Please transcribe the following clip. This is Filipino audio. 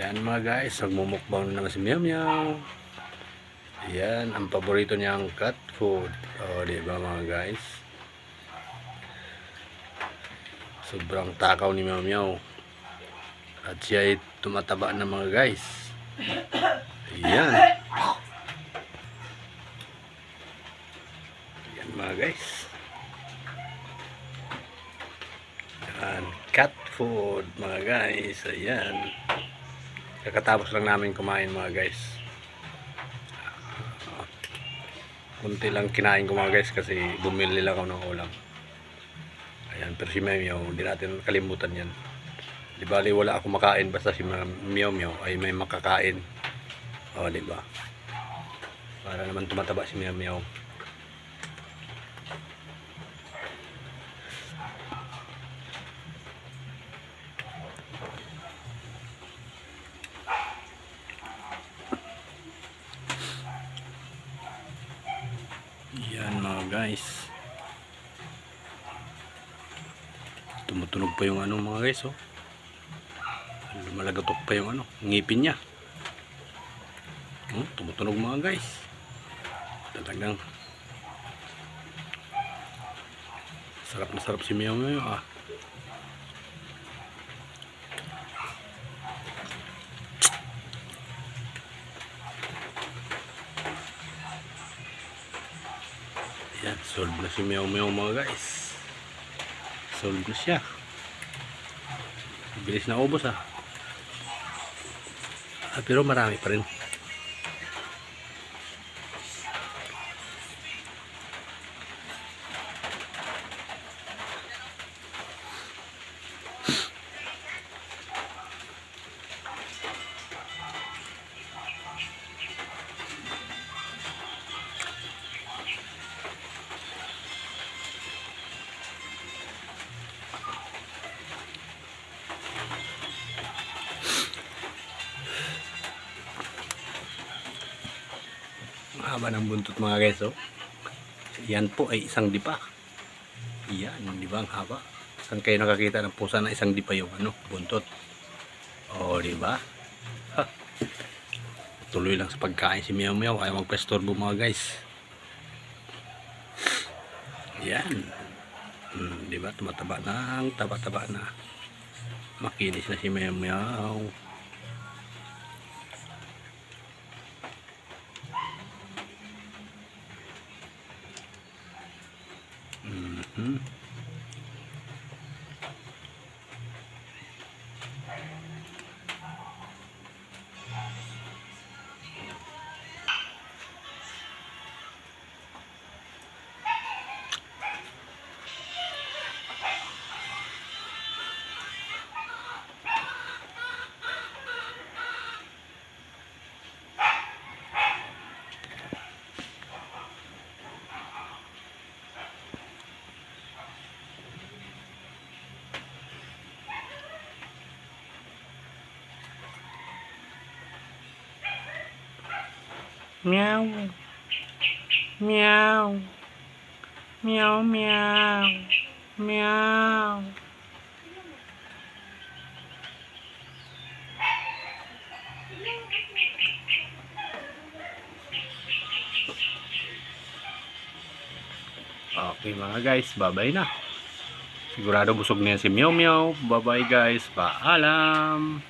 Yan mga guys, magmumukbang na naman si Meow Meow. Yan, ang paborito niyang cat food. O, di ba mga guys? Sobrang takaw ni Meow Meow. At siya ay tumataba na mga guys. Yan. Yan mga guys. Yan, cat food mga guys. Ayan. Kakatapos lang namin kumain mga guys. Kunti lang kinain ko mga guys kasi bumili lang ako ng ulam. Ayan, pero si Meow, hindi natin kalimutan yan. Di bali wala ako makain basta si Meow ay may makakain. O, di ba? Para naman tumataba si Meow Yan mga guys. Tumutunog pa yung ano mga guys oh. Lumalagatok pa yung ano, ngipin niya. Hmm, tumutunog mga guys. Talagang sarap na sarap si Meow Meow ah. Yan, solve na si Meow Meow mga guys. Solve na siya. Bilis na ubos ah. ah pero marami pa rin. Haba ng buntot mga guys oh. Yan po ay isang dipa. Yan, di ba ang haba? Saan kayo nakakita ng pusa na isang dipa yung ano, buntot? Oh, di ba? Tuloy lang sa pagkain si Meow Meow. Ayaw magpestorbo mga guys. Yan. Hmm, di ba? Tumataba na. ang Taba-taba na. Makinis na si Meow Meow. Mm. Meow. Meow. Meow meow. Meow. Okay mga guys, bye-bye na. Sigurado busog na yan si Meow Meow. Bye-bye guys. Paalam.